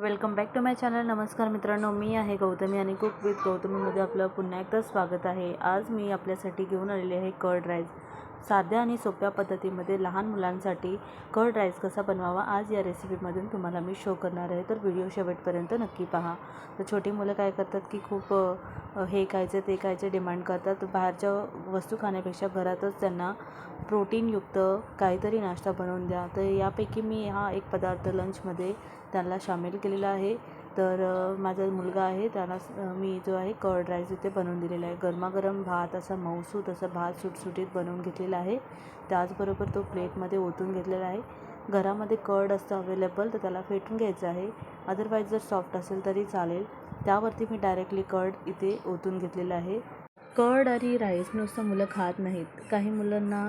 Welcome back to my channel. नमस्कार मित्रांनो मी आहे गौतमी आणि कुक विथ गौतमीमध्ये आपलं पुन्हा एकदा स्वागत आहे. आज मी आपल्यासाठी घेऊन आलेले आहे कर्ड राईस साध्या आणि सोप्या पद्धतीमध्ये लहान मुलांसाठी कर्ड राईस कसा बनवावा आज या रेसिपीमधून तुम्हाला मी शो करणार आहे. तर व्हिडिओ शेवटपर्यंत नक्की पहा. तर छोटी मुलं काय करतात की खूप हे खायचं ते खायचे डिमांड करतात. बाहेरच्या वस्तू खाण्यापेक्षा घरातच त्यांना प्रोटीनयुक्त काहीतरी नाश्ता बनवून द्या. तर यापैकी मी हा एक पदार्थ लंचमध्ये त्यांना सामील केलेला आहे. तर माझा मुलगा आहे त्याला मी जो आहे कर्ड राईस इथे बनवून दिलेला आहे. गरमागरम भात असा मऊसूत असा भात सुटसुटीत बनवून घेतलेला आहे. त्याचबरोबर तो प्लेटमध्ये ओतून घेतलेला आहे. घरामध्ये कर्ड असतं अवेलेबल तर त्याला फेटून घ्यायचं आहे. अदरवाईज जर सॉफ्ट असेल तरी चालेल. त्यावरती मी डायरेक्टली कर्ड इथे ओतून घेतलेलं आहे. कर्ड आणि राईस नुसतं मुलं खात नाहीत. काही मुलांना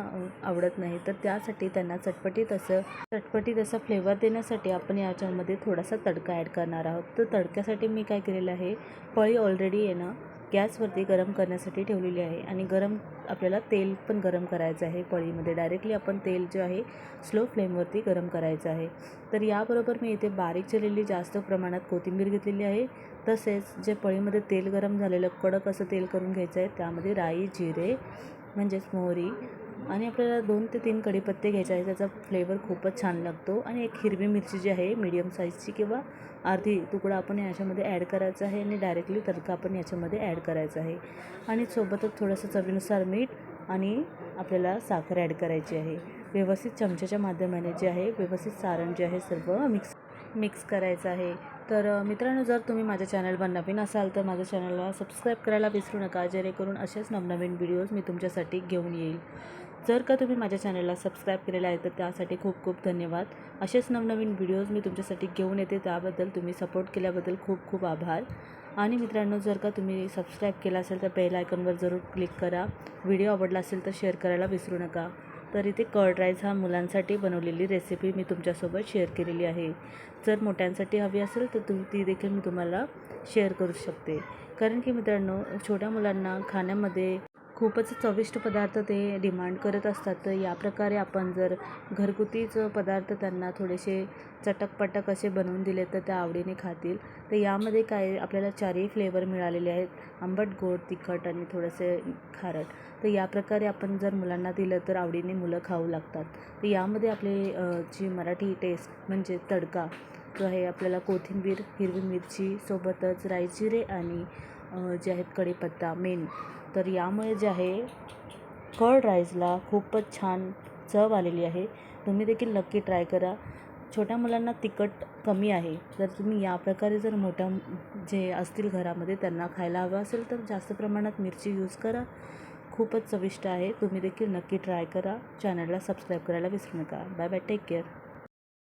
आवडत नाही. तर त्यासाठी त्यांना चटपटीत असं चटपटीत असं फ्लेवर देण्यासाठी आपण याच्यामध्ये थोडासा तडका ॲड करणार आहोत. तर तडक्यासाठी मी काय केलेलं आहे पळी ऑलरेडी आहे ना गॅसवरती गरम करण्यासाठी ठेवलेली आहे. आणि गरम आपल्याला तेल पण गरम करायचं आहे पळीमध्ये. डायरेक्टली आपण तेल जे आहे स्लो फ्लेमवरती गरम करायचं आहे. तर याबरोबर मी इथे बारीक चिरलेली जास्त प्रमाणात कोथिंबीर घेतलेली आहे. तसेच जे पळीमध्ये तेल गरम झालेलं कडक असं तेल करून घ्यायचं आहे त्यामध्ये राई जिरे म्हणजेच मोहरी आणि आपल्याला दोन ते तीन कढीपत्ते घ्यायचे आहे त्याचा फ्लेवर खूपच छान लागतो. आणि एक हिरवी मिरची जी आहे मीडियम साईजची किंवा अर्धी तुकडा आपण याच्यामध्ये ॲड करायचा आहे आणि डायरेक्टली तडका आपण याच्यामध्ये ॲड करायचा आहे. आणि सोबतच थोडंसं चवीनुसार मीठ आणि आपल्याला साखर ॲड करायची आहे. व्यवस्थित चमच्याच्या माध्यमाने जे आहे व्यवस्थित सारण जे आहे सर्व मिक्स मिक्स करायचं आहे. तर मित्रांनो जर तुम्ही माझ्या चॅनलवर नवीन असाल तर माझ्या चॅनलला सबस्क्राईब करायला विसरू नका. जेणेकरून असेच नवनवीन व्हिडिओज मी तुमच्यासाठी घेऊन येईल. जर का तुम्ही माझ्या चॅनलला सबस्क्राईब केलेलं आहे तर त्यासाठी खूप खूप धन्यवाद. असेच नवनवीन व्हिडिओज मी तुमच्यासाठी घेऊन येते त्याबद्दल तुम्ही सपोर्ट केल्याबद्दल खूप खूप आभार. आणि मित्रांनो जर का तुम्ही सबस्क्राईब केला असेल तर बेल आयकॉनवर जरूर क्लिक करा. व्हिडिओ आवडला असेल तर शेअर करायला विसरू नका. तर इथे कर्ड राईस हा मुलांसाठी बनवलेली रेसिपी मी तुमच्यासोबत शेअर केलेली आहे. जर मोठ्यांसाठी हवी असेल तर तुम्ही ती देखील मी तुम्हाला शेअर करू शकते. कारण की मित्रांनो छोट्या मुलांना खाण्यामध्ये खूपच चविष्ट पदार्थ ते डिमांड करत असतात. तर या प्रकारे आपण जर घरगुतीच पदार्थ त्यांना थोडेसे चटकपटक असे बनवून दिले तर त्या आवडीने खातील. तर यामध्ये काय आपल्याला चारही फ्लेवर मिळालेले आहेत. आंबट गोड तिखट आणि थोडेसे खारट. तर या प्रकारे आपण जर मुलांना दिलं तर आवडीने मुलं खाऊ लागतात. तर यामध्ये आपले जी मराठी टेस्ट म्हणजे तडका जो आहे आपल्याला कोथिंबीर हिरवी मिरची सोबतच रायजिरे आणि जे आहेत कढीपत्ता मेन. तर यामुळे जे आहे कर्ड राईसला खूपच छान चव आलेली आहे. तुम्ही देखील नक्की ट्राय करा. छोट्या मुलांना तिखट कमी आहे. जर तुम्ही या प्रकारे जर मोठ्या जे असतील घरामध्ये त्यांना खायला हवं असेल तर जास्त प्रमाणात मिरची यूज करा. खूपच चविष्ट आहे. तुम्ही देखील नक्की ट्राय करा. चॅनलला सबस्क्राईब करायला विसरू नका. Bye bye take care